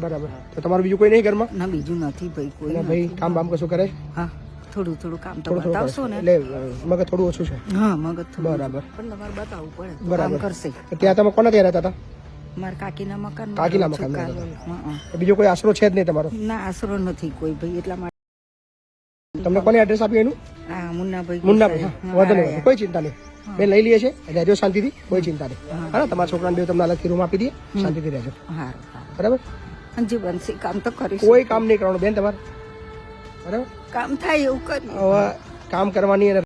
બરાબર. તો તમારું બીજું કોઈ નહીં ઘરમાં? ના બીજું નથી ભાઈ કોઈ ભાઈ કામ બામ કશું કરે? હા થોડું થોડું કામ તો બતાવશો ને. એટલે મગજ થોડું ઓછું છે. હા મગજ થોડું બરાબર. પણ તમારે બતાવવું પડે બરાબર. કરશે. ત્યાં તમે કોના ત્યાં રહેતા હતા? મારા કાકીના મકાન કાકીના મકાન બીજો કોઈ આશરો છે જ નહીં તમારો? ના આશરો નથી કોઈ ભાઈ એટલા માટે. તમને કોને એડ્રેસ આપ્યું એનું? હા મુન્નાભાઈ મુન્નાભાઈ વાંધો નહીં કોઈ ચિંતા નહીં. બેન લઈ લઈએ છે એટલે રહેજો શાંતિથી કોઈ ચિંતા નહીં. હા. તમારા છોકરાને બે તમને અલગથી રૂમ આપી દઈએ શાંતિથી રહેજો. બરાબર? અને જે કામ તો કરીશ કોઈ કામ નહીં કરવાનું બેન તમારે? બરાબર? કામ થાય એવું હવે કામ કરવાની અને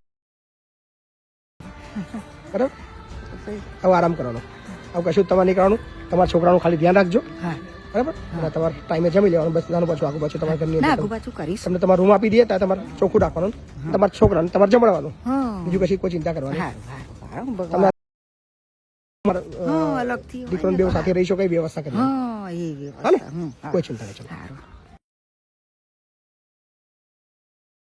બરાબર? હવે આરામ કરવાનો. હવે કશું તમારે નહીં કરવાનું. તમારા છોકરાનું ખાલી ધ્યાન રાખજો. બરાબર? અને તમારે ટાઈમે જમી લેવાનું બસ નાનું પાછું આગળ પાછું તમારે ઘરની આગુ પાછું કરીશ. તમને તમારું રૂમ આપી દઈએ ત્યાં તમારે ચોખ્ખું રાખવાનું. તમારા છોકરાને તમારે જમણવાનું બીજું કશી કોઈ ચિંતા કરવાની. હોય દીકરો બે સાથે રહી શકો એ વ્યવસ્થા કરી હા એ વ્યવસ્થા હમ, કોઈ ચિંતા નહીં ચલો હારું